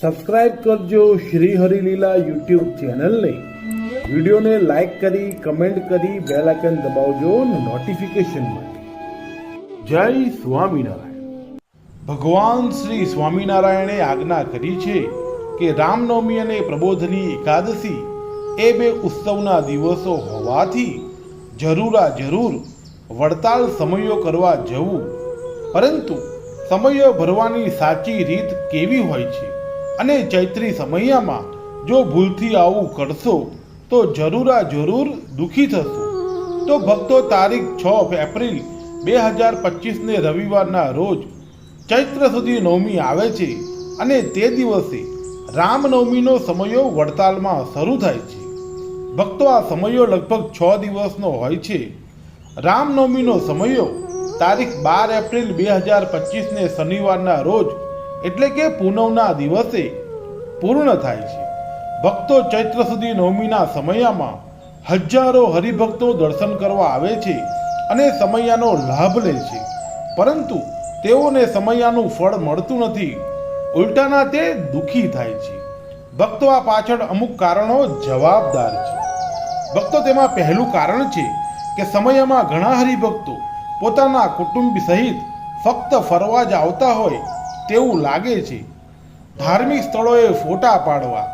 Subscribe કરજો Shri Harileela YouTube ચેનલને. વિડીયોને લાઈક કરી, કમેન્ટ કરી, બેલ આઇકન દબાવજો નોટિફિકેશન માટે. જય સ્વામિનારાયણ. ભગવાન શ્રી સ્વામિનારાયણે આજ્ઞા કરી છે કે રામનવમી અને પ્રબોધની એકાદશી એ બે ઉત્સવના દિવસો હોવાથી જરૂરા જરૂર વડતાલ સમયો કરવા જવું. પરંતુ સમયો ભરવાની સાચી રીત કેવી હોય છે? અને ચૈત્રી સમયમાં જો ભૂલથી આવું કરશો, તો જરૂરા જરૂર દુઃખી થશો. તો ભક્તો તારીખ છ એપ્રિલ બે હજાર પચીસને રવિવારના રોજ ચૈત્ર સુધી નવમી આવે છે અને તે દિવસે રામનવમીનો સમયો વડતાલમાં શરૂ થાય છે. ભક્તો આ સમયો લગભગ છ દિવસનો હોય છે. રામનવમીનો સમયો તારીખ બાર એપ્રિલ બે હજાર પચીસને શનિવારના રોજ એટલે કે પૂનમના દિવસે પૂર્ણ થાય છે. ભક્તો ચૈત્ર સુધી નવમીના સમયમાં હજારો હરિભક્તો દર્શન કરવા આવે છે અને સમયાનો લાભ લે છે. પરંતુ તેઓને સમયાનું ફળ મળતું નથી. ઉલટાના તે દુઃખી થાય છે. ભક્તો આ પાછળ અમુક કારણો જવાબદાર છે. ભક્તો તેમાં પહેલું કારણ છે કે સમયમાં ઘણા હરિભક્તો પોતાના કુટુંબ સહિત ફક્ત ફરવા જ આવતા હોય તેવું લાગે છે. ધાર્મિક સ્થળોએ ફોટા પાડવા,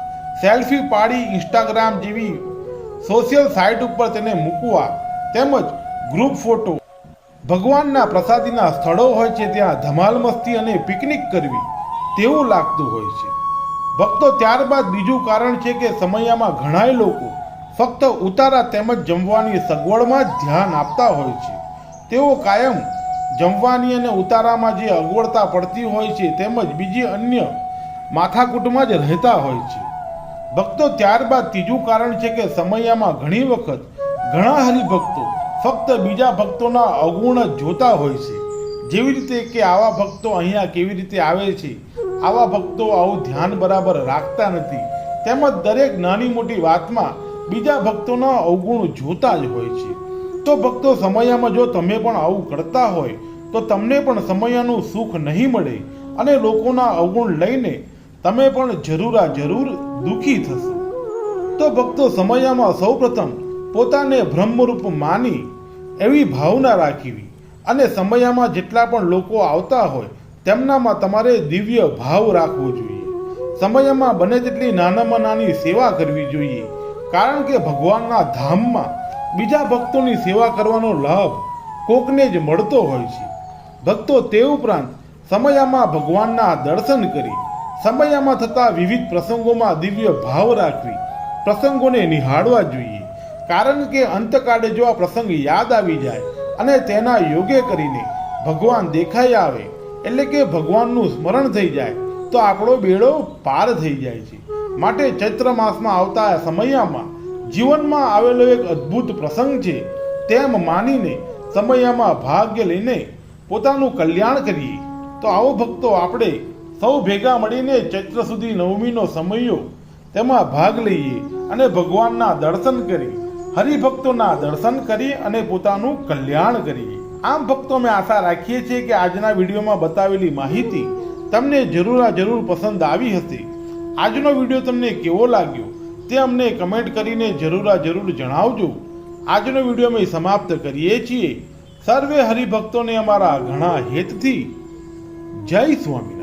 સેલ્ફી પાડી ઇન્સ્ટાગ્રામ જેવી સોશિયલ સાઇટ ઉપર તેને મૂકવા, તેમજ ગ્રુપ ફોટો ભગવાનના પ્રસાદીના સ્થળો હોય છે ત્યાં ધમાલ મસ્તી અને પિકનિક કરવી, તેવું લાગતું હોય છે. ભક્તો ત્યારબાદ બીજું કારણ છે કે સમયમાં ઘણાય લોકો ફક્ત ઉતારા તેમજ જમવાની સગવડમાં જ ધ્યાન આપતા હોય છે. તેઓ કાયમ જમવાની અને ઉતારામાં જે અગવડતા પડતી હોય છે તેમજ બીજી અન્ય માથાકૂટમાં જ રહેતા હોય છે. ભક્તો ત્યારબાદ ત્રીજું કારણ છે કે સમયમાં ઘણી વખત ઘણા હરિભક્તો ફક્ત બીજા ભક્તોના અવગુણ જ જોતા હોય છે. જેવી રીતે કે આવા ભક્તો અહીંયા કેવી રીતે આવે છે, આવા ભક્તો આવું ધ્યાન બરાબર રાખતા નથી. તેમજ દરેક નાની મોટી વાતમાં બીજા ભક્તોના અવગુણ જોતા જ હોય છે. તો ભક્તો સમયમાં જો તમે પણ આવું કરતા હોય, તો તમને પણ સમયનું સુખ નહીં મળે અને લોકોના અવગુણ લઈને તમે પણ જરૂરા જરૂર દુઃખી થશો. તો ભક્તો સમયમાં સૌપ્રથમ પોતાને બ્રહ્મરૂપ માની એવી ભાવના રાખવી અને સમયમાં જેટલા પણ લોકો આવતા હોય તેમનામાં તમારે દિવ્ય ભાવ રાખવો જોઈએ. સમયમાં બને તેટલી નાનામાં નાની સેવા કરવી જોઈએ. કારણ કે ભગવાનના ધામમાં બીજા ભક્તોની સેવા કરવાનો લાભ કોકને જ મળતો હોય છે. ભક્તો તે ઉપરાંત સમયમાં ભગવાનના દર્શન કરી સમયમાં થતા વિવિધ પ્રસંગોમાં દિવ્ય ભાવ રાખવી, પ્રસંગોને નિહાળવા જોઈએ. કારણ કે અંતકાળે જો આ પ્રસંગ યાદ આવી જાય અને તેના યોગે કરીને ભગવાન દેખાઈ આવે, એટલે કે ભગવાનનું સ્મરણ થઈ જાય, તો આપણો બેડો પાર થઈ જાય છે. માટે ચૈત્ર માસમાં આવતા સમયમાં જીવનમાં આવેલો એક અદ્ભુત પ્રસંગ છે, તેમ માનીને સમયમાં ભાગ્ય લઈને પોતાનું કલ્યાણ કરીએ. તો આવો ભક્તો, આપણે સૌ ભેગા મળીને ચૈત્ર સુધી નવમીનો સમયો તેમાં ભાગ લઈએ અને ભગવાનના દર્શન કરી, હરિભક્તોના દર્શન કરી અને પોતાનું કલ્યાણ કરીએ. આમ ભક્તો અમે આશા રાખીએ છીએ કે આજના વિડીયોમાં બતાવેલી માહિતી તમને જરૂરા જરૂર પસંદ આવી હશે. આજનો વીડિયો તમને કેવો લાગ્યો તે અમને કમેન્ટ કરીને જરૂરા જરૂર જણાવજો. આજનો વીડિયો અમે સમાપ્ત કરીએ છીએ. સર્વે હરિભક્તોને અમારા ઘણા હેતથી. જય સ્વામી.